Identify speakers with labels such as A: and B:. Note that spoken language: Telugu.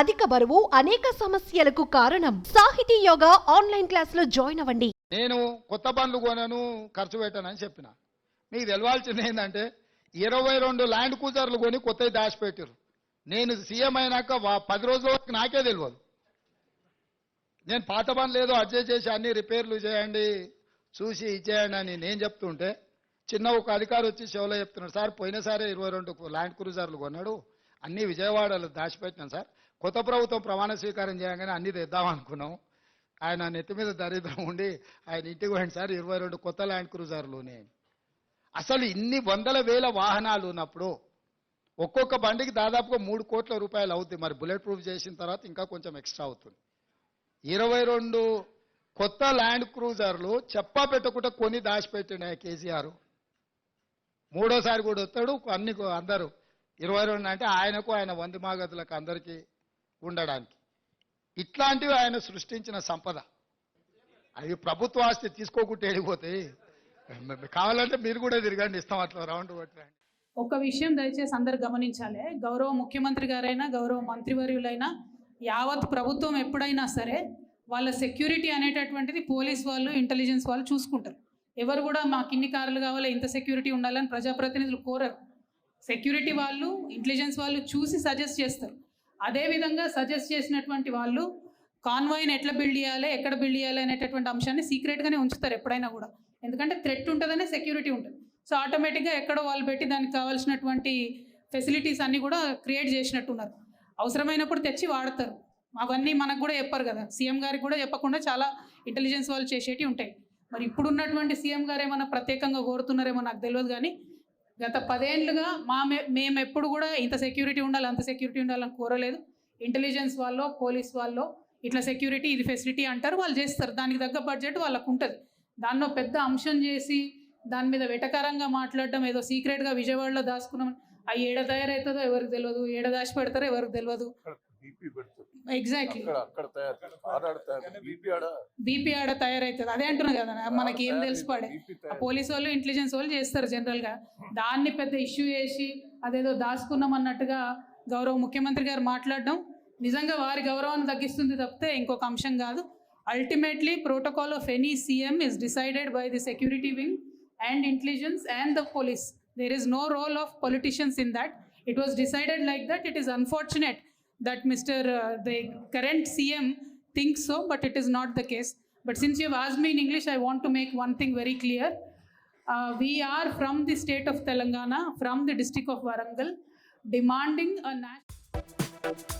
A: అధిక బరువు అనేక సమస్యలకు కారణం. సాహితీ యోగా ఆన్లైన్ క్లాసులో జాయిన్ అవ్వండి.
B: నేను కొత్త బండ్లు కొనను ఖర్చు పెట్టానని చెప్పిన. మీకు తెలవాల్సింది ఏంటంటే ఇరవై రెండు ల్యాండ్ కూజర్లు కొని కొత్తవి దాచిపెట్టారు నేను సీఎం అయినాక పది రోజుల వరకు నాకే తెలియదు నేను పాత బండ్లు ఏదో అడ్జస్ట్ చేసి అన్ని రిపేర్లు చేయండి చూసి ఇచ్చేయండి అని నేను చెప్తుంటే చిన్న ఒక అధికారి వచ్చి చెవులో చెప్తున్నాడు సార్ పోయినసారి ఇరవై రెండు ల్యాండ్ క్రూజర్లు కొన్నాడు. అన్ని విజయవాడలో దాచిపెట్టినాను సార్. కొత్త ప్రభుత్వం ప్రమాణ స్వీకారం చేయగానే అన్ని తెద్దాం అనుకున్నాం. ఆయన నెత్తి మీద దరిద్రం ఉండి ఆయన ఇంటికి పోయింది సార్ ఇరవై రెండు కొత్త ల్యాండ్ క్రూజర్లునే. అసలు ఇన్ని వందల వేల వాహనాలు ఉన్నప్పుడు ఒక్కొక్క బండికి దాదాపుగా మూడు కోట్ల రూపాయలు అవుతుంది మరి బుల్లెట్ ప్రూఫ్ చేసిన తర్వాత ఇంకా కొంచెం ఎక్స్ట్రా అవుతుంది. ఇరవై రెండు కొత్త ల్యాండ్ క్రూజర్లు చెప్పా పెట్టకుండా కొని దాచిపెట్టిన కేసీఆర్. మూడోసారి కూడా వస్తాడు అన్ని అందరూ. ఇరవై రెండు అంటే ఆయనకు ఆయన వంది మాగతులకు అందరికీ ఉండడానికి. ఇట్లాంటివి ఆయన సృష్టించిన సంపద. అవి ప్రభుత్వ ఆస్తి తీసుకోకుంటే వెళ్ళిపోతాయి కావాలంటే మీరు కూడా తిరగండి ఇస్తాం అట్లా రౌండ్ కొట్టండి
C: ఒక విషయం దయచేసి అందరు గమనించాలి. గౌరవ ముఖ్యమంత్రి గారైనా గౌరవ మంత్రివర్యులైనా యావత్ ప్రభుత్వం ఎప్పుడైనా సరే వాళ్ళ సెక్యూరిటీ అనేటటువంటిది పోలీస్ వాళ్ళు ఇంటెలిజెన్స్ వాళ్ళు చూసుకుంటారు. ఎవరు కూడా మాకు ఇన్ని కార్లు కావాలి ఇంత సెక్యూరిటీ ఉండాలని ప్రజాప్రతినిధులు కోరరు. సెక్యూరిటీ వాళ్ళు ఇంటెలిజెన్స్ వాళ్ళు చూసి సజెస్ట్ చేస్తారు. అదేవిధంగా సజెస్ట్ చేసినటువంటి వాళ్ళు కాన్వాయిని ఎట్లా బిల్డ్ చేయాలి ఎక్కడ బిల్డ్ చేయాలి అనేటటువంటి అంశాన్ని సీక్రెట్గానే ఉంచుతారు ఎప్పుడైనా కూడా. ఎందుకంటే థ్రెట్ ఉంటుందనే సెక్యూరిటీ ఉంటుంది. సో ఆటోమేటిక్గా ఎక్కడో వాళ్ళు పెట్టి దానికి కావాల్సినటువంటి ఫెసిలిటీస్ అన్నీ కూడా క్రియేట్ చేసినట్టున్నారు. అవసరమైనప్పుడు తెచ్చి వాడతారు. అవన్నీ మనకు కూడా చెప్పారు కదా. సీఎం గారికి కూడా చెప్పకుండా చాలా ఇంటెలిజెన్స్ వాళ్ళు చేసేటివి ఉంటాయి. మరి ఇప్పుడున్నటువంటి సీఎం గారు ఏమైనా ప్రత్యేకంగా కోరుతున్నారేమో నాకు తెలియదు కానీ గత పదేళ్ళుగా మా మేము ఎప్పుడు కూడా ఇంత సెక్యూరిటీ ఉండాలి అంత సెక్యూరిటీ ఉండాలని కోరలేదు. ఇంటెలిజెన్స్ వాళ్ళు పోలీస్ వాళ్ళు ఇట్లా సెక్యూరిటీ ఇది ఫెసిలిటీ అంటారు వాళ్ళు చేస్తారు. దానికి తగ్గ బడ్జెట్ వాళ్ళకు ఉంటుంది దాన్నో పెద్ద అంశం చేసి దాని మీద వెటకరంగా మాట్లాడడం ఏదో సీక్రెట్గా విజయవాడలో దాచుకున్నాం. అవి ఏడ తయారవుతుందో ఎవరికి తెలియదు ఏడ దాచి పెడతారో ఎవరికి తెలియదు ఎగ్జాక్ట్లీ
D: బీపీ ఆడ?
C: బీపీ ఆడ తయారవుతుంది అదే అంటున్నా కదా మనకి ఏం తెలిసి పడే
D: బీపీ
C: ఆ
D: తయారు
C: పోలీస్ వాళ్ళు ఇంటెలిజెన్స్ వాళ్ళు చేస్తారు జనరల్గా దాన్ని పెద్ద ఇష్యూ చేసి అదేదో దాచుకున్నాం అన్నట్టుగా గౌరవ ముఖ్యమంత్రి గారు మాట్లాడడం నిజంగా వారి గౌరవాన్ని తగ్గిస్తుంది తప్పితే ఇంకొక అంశం కాదు. Ultimately protocol of any CM is decided by the security wing and intelligence and the police there is no role of politicians in that it was decided like that it is unfortunate that Mr. Uh, the current CM thinks so, but it is not the case. But since you have asked me in English, I want to make one thing very clear. Uh, we are from the state of Telangana, from the district of Warangal, demanding a national.